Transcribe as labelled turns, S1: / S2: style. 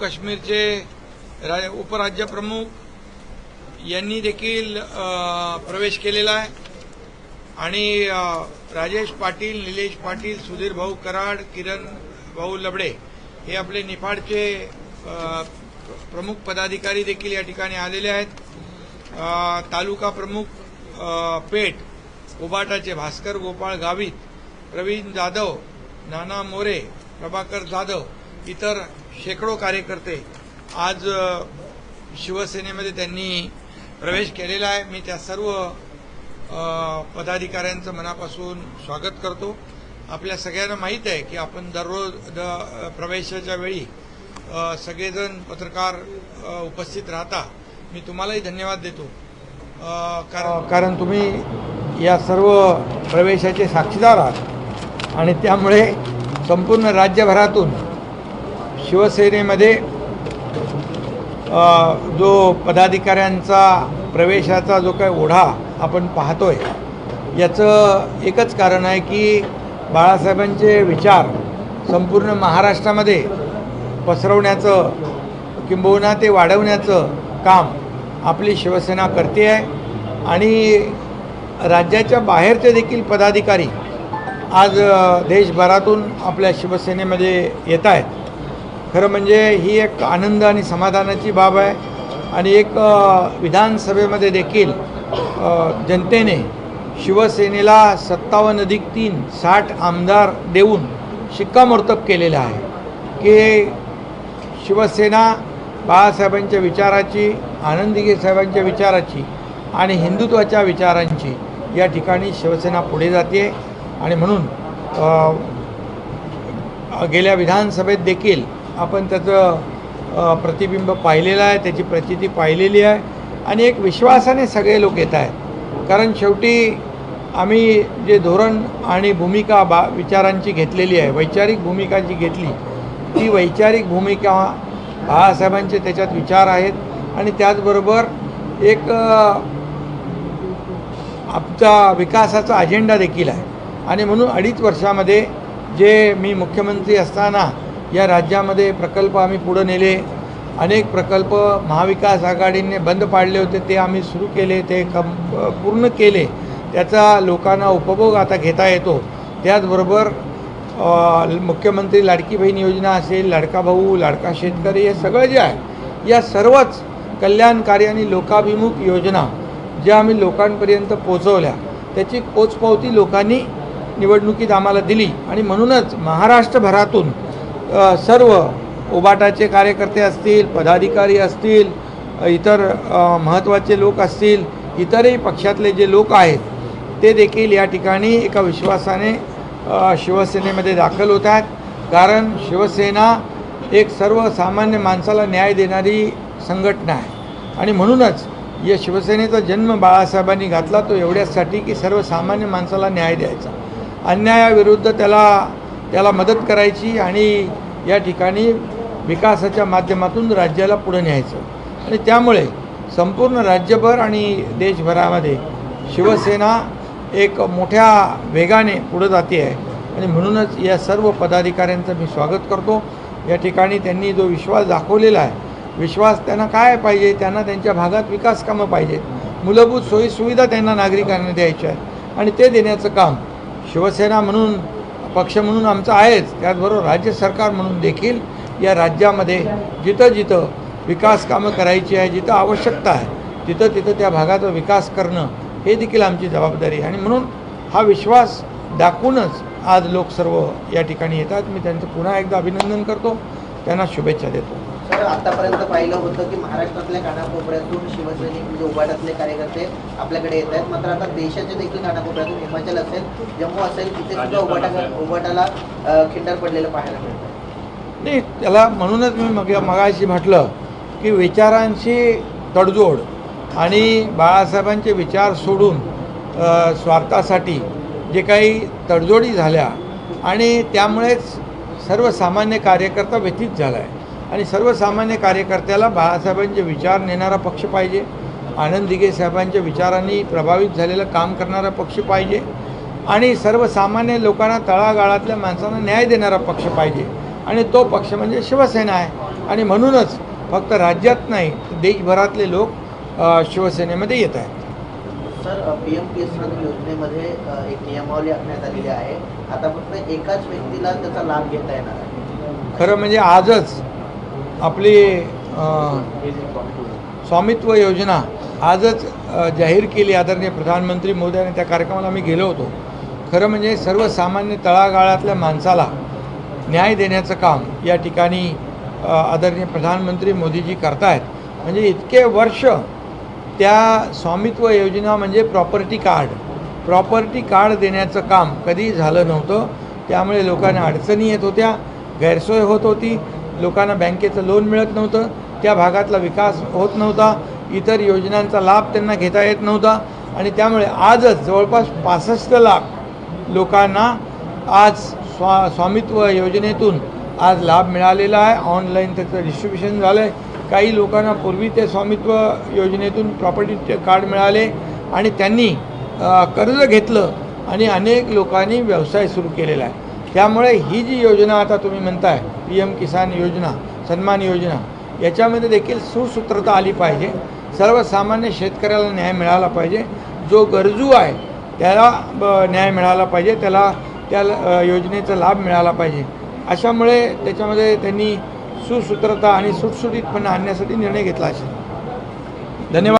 S1: काश्मीरचे उपराज्यप्रमुख यांनी देखील प्रवेश केलेला आहे. आणि राजेश पाटील निलेश पाटील सुधीर भाऊ कराड किरण भाऊ लबडे हे आपले निफाडचे प्रमुख पदाधिकारी देखील या ठिकाणी आलेले आहेत. तालुका प्रमुख पेठ उबाटाचे भास्कर गोपाळ गावित प्रवीण जाधव नाना मोरे प्रभाकर जाधव इतर शेकडो कार्यकर्ते आज शिवसेनेमध्ये त्यांनी प्रवेश केलेला आहे. मी त्या सर्व पदाधिकाऱ्यांचं मनापासून स्वागत करतो. आपल्या सगळ्यांना माहीत आहे की आपण दररोज द प्रवेशाच्या वेळी सगळेजण पत्रकार उपस्थित राहता. मी तुम्हालाही धन्यवाद देतो. कारण कारण तुम्ही या सर्व प्रवेशाचे साक्षीदार आहात. आणि त्यामुळे संपूर्ण राज्यभरातून शिवसेनेमध्ये जो पदाधिकाऱ्यांचा प्रवेशाचा जो काही ओढा आपण पाहतोय याचं एकच कारण आहे की बाळासाहेबांचे विचार संपूर्ण महाराष्ट्रामध्ये पसरवण्याचं किंबहुना ते वाढवण्याचं काम आपली शिवसेना करते आहे. आणि राज्याच्या बाहेरचे देखील पदाधिकारी आज देशभरातून आपल्या शिवसेनेमध्ये येत आहेत. खरं म्हणजे ही एक आनंद आणि समाधानाची बाब आहे. आणि एक विधानसभेमध्ये देखील जनतेने शिवसेनेला सत्तावन्न अधिक तीन साठ आमदार देऊन शिक्कामोर्तब केलेलं आहे. की शिवसेना बाळासाहेबांच्या विचाराची आनंदीगे साहेबांच्या विचाराची आणि हिंदुत्वाच्या विचारांची या ठिकाणी शिवसेना पुढे जाते. आणि म्हणून गेल्या विधानसभेत देखील आपण त्याचं प्रतिबिंब पाहिलेलं आहे त्याची प्रचिती पाहिलेली आहे आणि एक विश्वासाने सगळे लोक येत आहेत. कारण शेवटी आम्ही जे धोरण आणि भूमिका बा विचारांची घेतलेली आहे वैचारिक भूमिका जी घेतली ती वैचारिक भूमिका बाळासाहेबांचे त्याच्यात विचार आहेत आणि त्याचबरोबर एक आमचा विकासाचा अजेंडा देखील आहे. आणि म्हणून अडीच वर्षामध्ये जे मी मुख्यमंत्री असताना या राज्यामध्ये प्रकल्प आम्ही पुढं नेले. अनेक प्रकल्प महाविकास आघाडीने बंद पाडले होते ते आम्ही सुरू केले ते कम पूर्ण केले. त्याचा लोकांना उपभोग आता घेता येतो. त्याचबरोबर मुख्यमंत्री लाडकी बहीण योजना असेल लाडका भाऊ लाडका शेतकरी हे सगळं जे आहे या सर्वच कल्याणकारी आणि लोकाभिमुख योजना ज्या आम्ही लोकांपर्यंत पोचवल्या त्याची पोचपावती लोकांनी निवडणुकीत आम्हाला दिली. आणि म्हणूनच महाराष्ट्रभरातून सर्व उबाटाचे कार्यकर्ते असतील पदाधिकारी असतील इतर महत्त्वाचे लोक असतील इतरही पक्षातले जे लोक आहेत ते देखील या ठिकाणी एका विश्वासाने शिवसेनेमध्ये दाखल होत आहेत. कारण शिवसेना एक सर्वसामान्य माणसाला न्याय देणारी संघटना आहे. आणि म्हणूनच या शिवसेनेचा जन्म बाळासाहेबांनी घातला तो एवढ्यासाठी की सर्वसामान्य माणसाला न्याय द्यायचा. अन्यायाविरुद्ध त्याला त्याला मदत करायची आणि या ठिकाणी विकासाच्या माध्यमातून राज्याला पुढे न्यायचं. आणि त्यामुळे संपूर्ण राज्यभर आणि देशभरामध्ये शिवसेना एक मोठ्या वेगाने पुढे जाते आहे. आणि म्हणूनच या सर्व पदाधिकाऱ्यांचं मी स्वागत करतो. या ठिकाणी त्यांनी जो विश्वास दाखवलेला आहे विश्वास त्यांना काय पाहिजे? त्यांना त्यांच्या भागात विकास कामं पाहिजेत. मूलभूत सोयीसुविधा त्यांना नागरिकांना द्यायच्या आहेत. आणि ते देण्याचं काम शिवसेना म्हणून पक्ष म्हणून आमचं आहेच. त्याचबरोबर राज्य सरकार म्हणून देखील या राज्यामध्ये जिथं जिथं विकास कामं करायची आहे जिथं आवश्यकता आहे तिथं तिथं त्या भागाचा विकास करणं हे देखील आमची जबाबदारी आहे. आणि म्हणून हा विश्वास दाखवूनच आज लोक सर्व या ठिकाणी येतात. मी त्यांचं पुन्हा एकदा अभिनंदन करतो. त्यांना शुभेच्छा देतो.
S2: सर आतापर्यंत पाहिलं होतं की महाराष्ट्रातल्या कानाकोपऱ्यातून शिवसैनिक म्हणजे उभाटातले कार्यकर्ते आपल्याकडे येत आहेत. मात्र आता देशाच्या देखील कानाकोपऱ्यातून हिमाचल असेल जम्मू असेल तिथे सुद्धा उभाटा उभाटाला खिंडार पडलेलं पाहायला मिळतं.
S1: नाही त्याला म्हणूनच मी मग मगाशी म्हटलं की विचारांशी तडजोड आणि बाळासाहेबांचे विचार सोडून स्वार्थासाठी जे काही तडजोडी झाल्या आणि त्यामुळेच सर्वसामान्य कार्यकर्ता व्यथित झाला आहे आणि सर्वसामान्य कार्यकर्त्याला बाळासाहेबांचे विचार नेणारा पक्ष पाहिजे. आनंद दिघे साहेबांच्या विचारांनी प्रभावित झालेलं काम करणारा पक्ष पाहिजे. आणि सर्वसामान्य लोकांना तळागाळातल्या माणसांना न्याय देणारा पक्ष पाहिजे. आणि तो पक्ष म्हणजे शिवसेना आहे. आणि म्हणूनच फक्त राज्यात नाही देशभरातले लोक शिवसेनेमध्ये येत आहेत.
S2: सर पी एम किसान योजनेमध्ये एक नियमावली आखण्यात आलेली आहे. आता फक्त एकाच व्यक्तीला त्याचा लाभ घेता येणार आहे.
S1: खरं म्हणजे आजच आपली स्वामित्व योजना आजच जाहीर केली आदरणीय प्रधानमंत्री मोदी आणि त्या कार्यक्रमाला आम्ही गेलो होतो. खरं म्हणजे सर्वसामान्य तळागाळातल्या माणसाला न्याय देण्याचं काम या ठिकाणी आदरणीय प्रधानमंत्री मोदीजी करतायत. म्हणजे इतके वर्ष त्या स्वामित्व योजना म्हणजे प्रॉपर्टी कार्ड प्रॉपर्टी कार्ड देण्याचं काम कधी झालं नव्हतं त्यामुळे लोकांना अडचणी येत होत्या गैरसोय होत होती. लोकांना बँकेचं लोन मिळत नव्हतं त्या भागातला विकास होत नव्हता इतर योजनांचा लाभ त्यांना घेता येत नव्हता. आणि त्यामुळे आजच जवळपास पासष्ट लाख लोकांना आज स्वा स्वामित्व योजनेतून आज लाभ मिळालेला आहे. ऑनलाईन त्याचं डिस्ट्रीब्युशन झालं आहे काही लोकांना पूर्वी ते स्वामित्व योजनेतून प्रॉपर्टी कार्ड मिळाले आणि त्यांनी कर्ज घेतलं आणि अनेक लोकांनी व्यवसाय सुरू केलेला आहे. त्यामुळे ही जी योजना आता तुम्ही म्हणताय पी एम किसान योजना सन्मान योजना याच्यामध्ये देखील सुसूत्रता आली पाहिजे. सर्वसामान्य शेतकऱ्याला न्याय मिळाला पाहिजे. जो गरजू आहे त्याला ब- न्याय मिळाला पाहिजे. त्याला त्या योजनेचा लाभ मिळाला पाहिजे. अशामुळे त्याच्यामध्ये त्यांनी सुसूत्रता आणि सुटसुटीतपणा आणण्यासाठी निर्णय घेतला असेल. धन्यवाद.